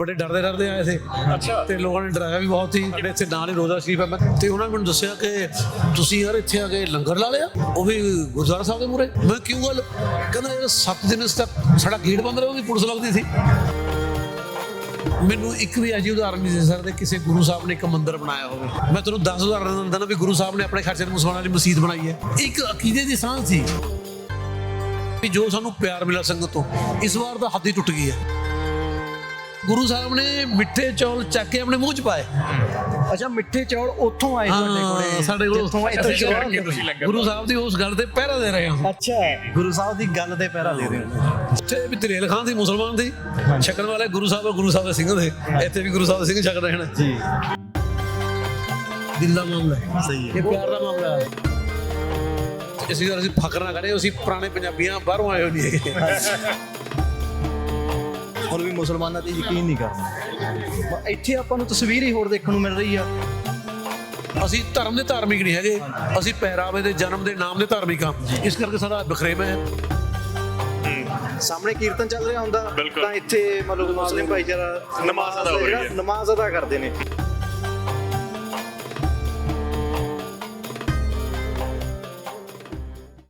ਬੜੇ ਡਰਦੇ ਡਰਦੇ ਆਏ ਸੀ। ਅੱਛਾ। ਤੇ ਲੋਕਾਂ ਨੇ ਡਰਾਇਆ ਵੀ ਬਹੁਤ ਸੀ। ਸਾਡੇ ਇੱਥੇ ਨਾਲ ਹੀ ਰੋਜ਼ਾ ਸ਼ਰੀਫ ਹੈ ਮੈਂ। ਤੇ ਉਹਨਾਂ ਨੇ ਮੈਨੂੰ ਦੱਸਿਆ ਕਿ ਤੁਸੀਂ ਯਾਰ ਇੱਥੇ ਆ ਕੇ ਲੰਗਰ ਲਾ ਲਿਆ ਉਹ ਵੀ ਗੁਰਦੁਆਰਾ ਸਾਹਿਬ ਦੇ ਮੂਹਰੇ। ਮੈਂ ਕਿਉਂ ਗੱਲ? ਕਹਿੰਦਾ ਯਾਰ 7 ਦਿਨ ਇਸ ਤੱਕ ਸਾਡਾ ਗੇਟ ਬੰਦ ਰਿਹਾ ਉਹਦੀ ਪੁਲਿਸ ਲੱਗਦੀ ਸੀ। ਮੈਨੂੰ ਇੱਕ ਵੀ ਅਜਿਹੀ ਉਦਾਹਰਨ ਨਹੀਂ ਦੇ ਸਕਦੇ ਕਿਸੇ ਗੁਰੂ ਸਾਹਿਬ ਨੇ ਇੱਕ ਮੰਦਿਰ ਬਣਾਇਆ ਹੋਵੇ। ਮੈਂ ਤੁਹਾਨੂੰ 10 ਉਦਾਹਰਨ ਦਿੰਦਾ ਨਾ ਵੀ ਗੁਰੂ ਸਾਹਿਬ ਨੇ ਆਪਣੇ ਖਰਚੇ ਤੇ ਮੁਸਲਮਾਨਾਂ ਦੀ ਮਸਜਿਦ ਬਣਾਈ ਹੈ। ਇੱਕ ਅਕੀਦੇ ਦੀ ਸਾਂਝ ਸੀ। ਵੀ ਜੋ ਸਾਨੂੰ ਪਿਆਰ ਮਿਲਿਆ ਸੰਗਤ ਤੋਂ ਇਸ ਵਾਰ ਤਾਂ ਹੱਦ ਹੀ ਟੁੱਟ ਗਈ ਹੈ। ਗੁਰੂ ਸਾਹਿਬ ਨੇ ਮਿੱਠੇ ਚੌਲ ਚੱਕ ਕੇ ਆਪਣੇ ਮੂੰਹ 'ਚ ਪਾਏ। ਅੱਛਾ ਮਿੱਠੇ ਚੌਲ ਉੱਥੋਂ ਆਏ ਤੁਹਾਡੇ ਹਾਂ, ਕੋਲੇ? ਸਾਡੇ ਕੋਲ ਜਿੱਥੋਂ ਇੱਥੇ ਅਸੀਂ ਸ਼ੁਰੂ ਕਰਕੇ ਤੁਸੀਂ ਲੰਗਰ ਗੁਰੂ ਸਾਹਿਬ ਦੀ ਉਸ ਗੱਲ ਤੇ ਪਹਿਰਾ ਦੇ ਰਹੇ ਹਾਂ। ਅੱਛਾ ਗੁਰੂ ਸਾਹਿਬ ਦੀ ਗੱਲ ਤੇ ਪਹਿਰਾ ਦੇ ਰਹੇ ਹੋ। ਇੱਥੇ ਵੀ ਦਰੇਲ ਖਾਨ ਦੀ ਮੁਸਲਮਾਨ ਦੀ। ਛਕਣ ਵਾਲੇ ਗੁਰੂ ਸਾਹਿਬ ਗੁਰੂ ਸਾਹਿਬ ਦੇ ਸਿੰਘ ਦੇ। ਇੱਥੇ ਵੀ ਗੁਰੂ ਸਾਹਿਬ ਦੇ ਸਿੰਘ ਛਕ ਰਹੇ ਨੇ ਜੀ। ਦਿਲ ਦਾ ਮਾਮਲਾ ਹੈ। ਸਹੀ ਇਹ ਪਿਆਰ ਦਾ ਮਾਮਲਾ ਹੈ। ਇਸ ਲਈ ਅਸੀਂ ਫਖਰ ਨਾ ਕਰੇ ਅਸੀਂ ਪੁਰਾਣੇ ਪੰਜਾਬੀਆਂ ਬਾਹਰੋਂ ਆਏ ਹੋ ਨਹੀਂ ਹੈਗੇ। ਹੁਣ ਵੀ ਮੁਸਲਮਾਨਾਂ ਤੇ ਯਕੀਨ ਨਹੀਂ ਕਰਨਾ। ਪਰ ਇੱਥੇ ਆਪਾਂ ਨੂੰ ਤਸਵੀਰ ਹੀ ਹੋਰ ਦੇਖਣ ਨੂੰ ਮਿਲ ਰਹੀ ਆ। ਅਸੀਂ ਧਰਮ ਦੇ ਧਾਰਮਿਕ ਨਹੀਂ ਹੈਗੇ। ਅਸੀਂ ਪਹਿਰਾਵੇ ਦੇ ਜਨਮ ਦੇ ਨਾਮ ਦੇ ਧਾਰਮਿਕ ਹਾਂ ਇਸ ਕਰਕੇ ਸਾਡਾ ਬਖਰੇਵਾ ਹੈ। ਸਾਹਮਣੇ ਕੀਰਤਨ ਚੱਲ ਰਿਹਾ ਹੁੰਦਾ। ਤਾਂ ਇੱਥੇ ਮਤਲਬ ਮੁਸਲਿਮ ਭਾਈਚਾਰਾ ਨਮਾਜ਼ ਅਦਾ ਹੋ ਰਹੀ ਹੈ। ਨਮਾਜ਼ ਅਦਾ ਕਰਦੇ ਨੇ।